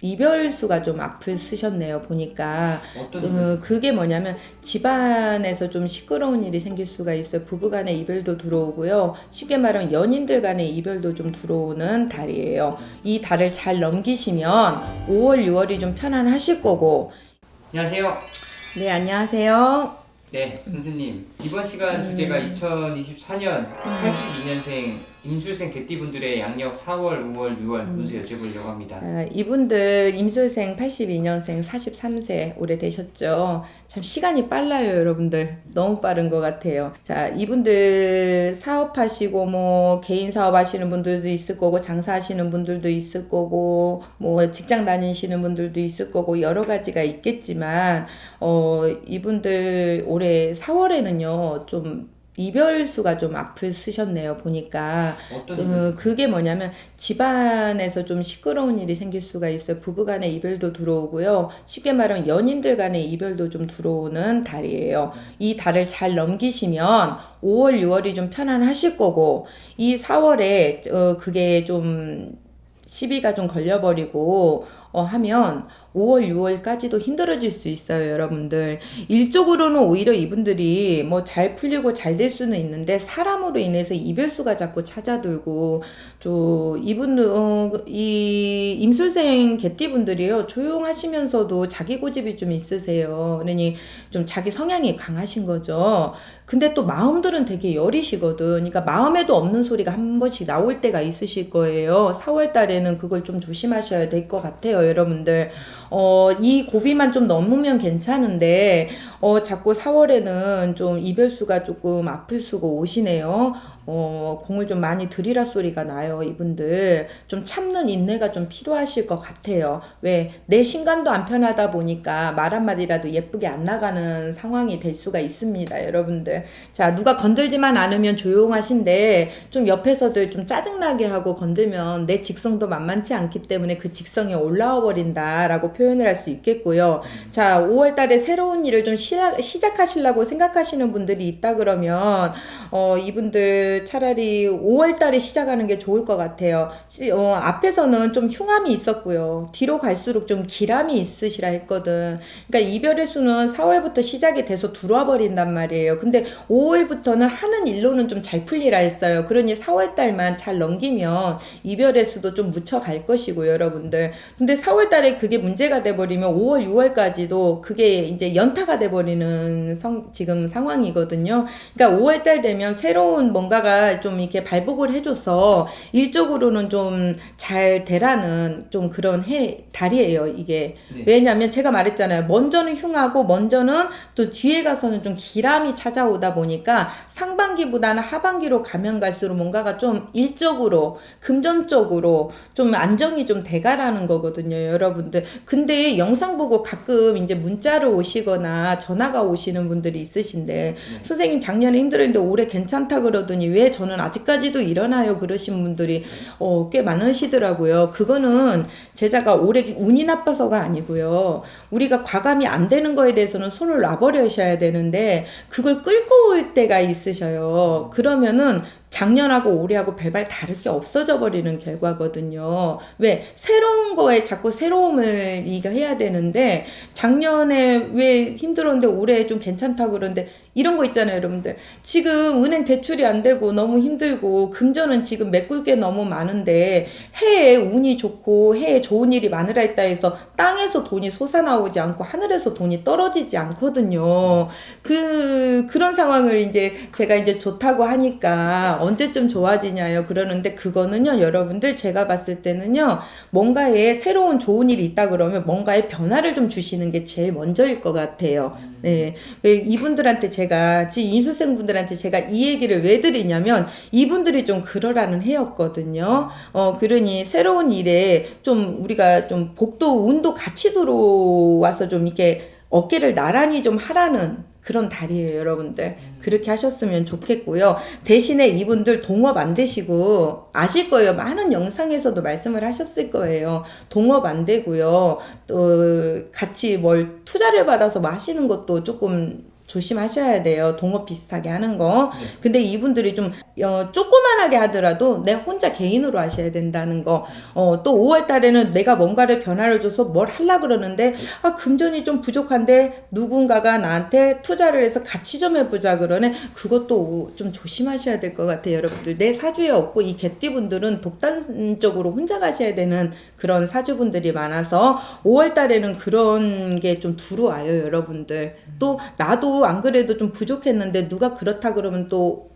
이별수가 좀 아프시셨네요 보니까. 어떤 그, 그게 뭐냐면 집안에서 좀 시끄러운 일이 생길 수가 있어요. 부부간의 이별도 들어오고요. 쉽게 말하면 연인들 간의 이별도 좀 들어오는 달이에요. 이 달을 잘 넘기시면 5월 6월이 좀 편안하실 거고. 안녕하세요. 네 안녕하세요. 네, 선생님. 이번 시간 주제가 2024년 82년생 임술생 개띠분들의 양력 4월, 5월, 6월 운세 여쭤보려고 합니다. 아, 이분들 임술생 82년생 43세 올해 되셨죠. 참 시간이 빨라요, 여러분들. 너무 빠른 것 같아요. 자, 이분들 사업하시고 뭐 개인 사업하시는 분들도 있을 거고 장사하시는 분들도 있을 거고 뭐 직장 다니시는 분들도 있을 거고 여러 가지가 있겠지만 어 이분들 올해 4월에는요 좀 이별수가 좀 아프시셨네요 보니까 어떤 그, 그게 뭐냐면 집안에서 좀 시끄러운 일이 생길 수가 있어요. 부부간의 이별도 들어오고요. 쉽게 말하면 연인들 간의 이별도 좀 들어오는 달이에요. 이 달을 잘 넘기시면 5월, 6월이 좀 편안하실 거고 이 4월에 어, 그게 좀 시비가 좀 걸려버리고 어, 하면 5월, 6월까지도 힘들어질 수 있어요, 여러분들. 일적으로는 오히려 이분들이 뭐 잘 풀리고 잘 될 수는 있는데 사람으로 인해서 이별수가 자꾸 찾아들고 또 이분들 어, 이 임술생 개띠분들이요 조용하시면서도 자기 고집이 좀 있으세요. 그러니 좀 자기 성향이 강하신 거죠. 근데 또 마음들은 되게 여리시거든. 그러니까 마음에도 없는 소리가 한 번씩 나올 때가 있으실 거예요. 4월 달에는 그걸 좀 조심하셔야 될 것 같아요, 여러분들. 어, 이 고비만 좀 넘으면 괜찮은데, 어, 자꾸 4월에는 좀 이별수가 조금 아플 수가 오시네요. 어, 공을 좀 많이 들이라 소리가 나요, 이분들. 좀 참는 인내가 좀 필요하실 것 같아요. 왜? 내 신간도 안 편하다 보니까 말 한마디라도 예쁘게 안 나가는 상황이 될 수가 있습니다, 여러분들. 자, 누가 건들지만 않으면 조용하신데, 좀 옆에서들 좀 짜증나게 하고 건들면 내 직성도 만만치 않기 때문에 그 직성이 올라 와 버린다라고 표현을 할 수 있겠고요. 자, 5월 달에 새로운 일을 좀 시작, 시작하시려고 생각하시는 분들이 있다 그러면, 어, 이분들 차라리 5월 달에 시작하는 게 좋을 것 같아요. 시, 어, 앞에서는 좀 흉함이 있었고요. 뒤로 갈수록 좀 기람이 있으시라 했거든. 그러니까 이별의 수는 4월부터 시작이 돼서 들어와 버린단 말이에요. 근데 5월부터는 하는 일로는 좀 잘 풀리라 했어요. 그러니 4월 달만 잘 넘기면 이별의 수도 좀 묻혀갈 것이고 여러분들. 근데 4월 달에 그게 문제가 돼 버리면 5월, 6월까지도 그게 이제 연타가 돼 버리는 성, 지금 상황이거든요. 그러니까 5월 달 되면 새로운 뭔가가 좀 이렇게 발복을 해줘서 일적으로는 좀 잘 되라는 좀 그런 해 달이에요 이게 네. 왜냐하면 제가 말했잖아요 먼저는 흉하고 먼저는 또 뒤에 가서는 좀 기람이 찾아오다 보니까 상반기보다는 하반기로 가면 갈수록 뭔가가 좀 일적으로 금전적으로 좀 안정이 좀 돼가라는 거거든요 여러분들 근데 영상 보고 가끔 이제 문자로 오시거나 전화가 오시는 분들이 있으신데 선생님 작년에 힘들었는데 올해 괜찮다 그러더니 왜 저는 아직까지도 일어나요 그러신 분들이 어, 꽤 많으시더라고요. 그거는 제자가 올해 운이 나빠서가 아니고요. 우리가 과감히 안 되는 거에 대해서는 손을 놔버려셔야 되는데 그걸 끌고 올 때가 있으셔요. 그러면은 작년하고 올해하고 별반 다를 게 없어져 버리는 결과거든요. 왜 새로운 거에 자꾸 새로움을 이거 해야 되는데 작년에 왜 힘들었는데 올해 좀 괜찮다 그러는데 이런 거 있잖아요, 여러분들. 지금 은행 대출이 안 되고 너무 힘들고 금전은 지금 메꿀 게 너무 많은데 해에 운이 좋고 해에 좋은 일이 많으라 했다 해서 땅에서 돈이 솟아나오지 않고 하늘에서 돈이 떨어지지 않거든요. 그 그런 상황을 이제 제가 이제 좋다고 하니까 언제쯤 좋아지냐요. 그러는데 그거는요, 여러분들 제가 봤을 때는요, 뭔가에 새로운 좋은 일이 있다 그러면 뭔가에 변화를 좀 주시는 게 제일 먼저일 것 같아요. 네. 이분들한테 제가, 지금 임수생분들한테 제가 이 얘기를 왜 드리냐면, 이분들이 좀 그러라는 해였거든요. 어, 그러니 새로운 일에 좀 우리가 좀 복도, 운도 같이 들어와서 좀 이렇게 어깨를 나란히 좀 하라는 그런 달이에요, 여러분들. 그렇게 하셨으면 좋겠고요. 대신에 이분들 동업 안 되시고 아실 거예요. 많은 영상에서도 말씀을 하셨을 거예요. 동업 안 되고요. 또 같이 뭘 투자를 받아서 마시는 것도 조금 조심하셔야 돼요. 동업 비슷하게 하는 거. 근데 이분들이 좀 어, 조그만하게 하더라도 내 혼자 개인으로 하셔야 된다는 거. 어, 또 5월 달에는 내가 뭔가를 변화를 줘서 뭘 하려 그러는데 아, 금전이 좀 부족한데 누군가가 나한테 투자를 해서 같이 좀 해보자 그러네. 그것도 좀 조심하셔야 될 것 같아요, 여러분들. 내 사주에 없고 이 개띠분들은 독단적으로 혼자 가셔야 되는 그런 사주분들이 많아서 5월 달에는 그런 게 좀 들어와요, 여러분들. 또 나도 안 그래도 좀 부족했는데 누가 그렇다 그러면 또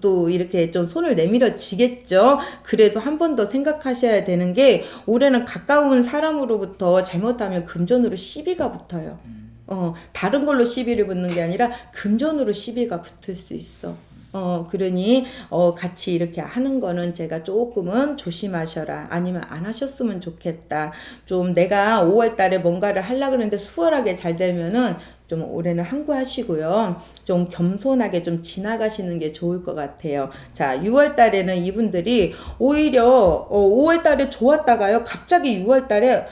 또 이렇게 좀 손을 내밀어 지겠죠. 그래도 한 번 더 생각하셔야 되는 게 올해는 가까운 사람으로부터 잘못하면 금전으로 시비가 붙어요. 어, 다른 걸로 시비를 붙는 게 아니라 금전으로 시비가 붙을 수 있어. 어, 그러니, 어, 같이 이렇게 하는 거는 제가 조금은 조심하셔라. 아니면 안 하셨으면 좋겠다. 좀 내가 5월 달에 뭔가를 하려고 그러는데 수월하게 잘 되면은 좀 올해는 항구하시고요. 좀 겸손하게 좀 지나가시는 게 좋을 것 같아요. 자, 6월 달에는 이분들이 오히려 어, 5월 달에 좋았다가요. 갑자기 6월 달에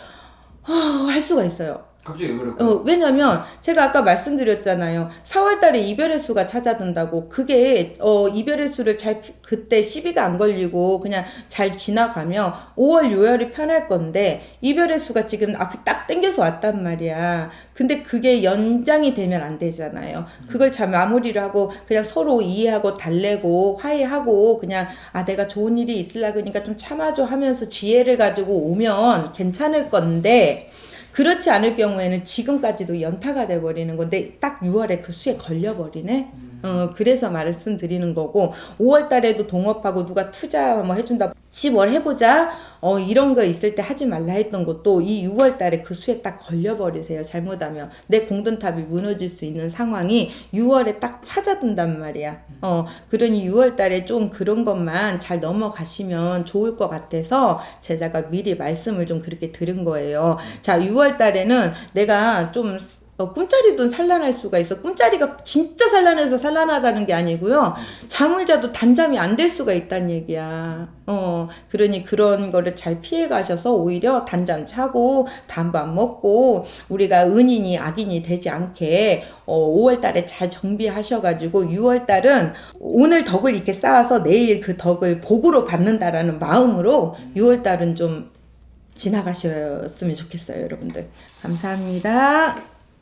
아, 할 수가 있어요. 갑자기 왜 그럴까요? 어, 왜냐면 제가 아까 말씀드렸잖아요. 4월 달에 이별의 수가 찾아든다고. 그게 어 이별의 수를 잘 피- 그때 시비가 안 걸리고 그냥 잘 지나가면 5월 6월이 편할 건데 이별의 수가 지금 앞이 딱 땡겨서 왔단 말이야. 근데 그게 연장이 되면 안 되잖아요. 그걸 잘 마무리를 하고 그냥 서로 이해하고 달래고 화해하고 그냥 아 내가 좋은 일이 있으려 그러니까 좀 참아줘 하면서 지혜를 가지고 오면 괜찮을 건데 그렇지 않을 경우에는 지금까지도 연타가 돼 버리는 건데 딱 6월에 그 수에 걸려 버리네. 어 그래서 말씀드리는 거고 5월 달에도 동업하고 누가 투자 뭐 해준다 지뭘 해보자. 어 이런 거 있을 때 하지 말라 했던 것도 이 6월 달에 그 수에 딱 걸려 버리세요. 잘못하면. 내 공든탑이 무너질 수 있는 상황이 6월에 딱 찾아든단 말이야. 어 그러니 6월 달에 좀 그런 것만 잘 넘어가시면 좋을 것 같아서 제자가 미리 말씀을 좀 그렇게 들은 거예요. 자 6월 달에는 내가 좀 어, 꿈자리도 산란할 수가 있어. 꿈자리가 진짜 산란해서 산란하다는 게 아니고요. 잠을 자도 단잠이 안 될 수가 있다는 얘기야. 어, 그러니 그런 거를 잘 피해 가셔서 오히려 단잠 자고 단밥 먹고 우리가 은인이 악인이 되지 않게 어, 5월 달에 잘 정비하셔 가지고 6월 달은 오늘 덕을 이렇게 쌓아서 내일 그 덕을 복으로 받는다라는 마음으로 6월 달은 좀 지나가셨으면 좋겠어요, 여러분들. 감사합니다.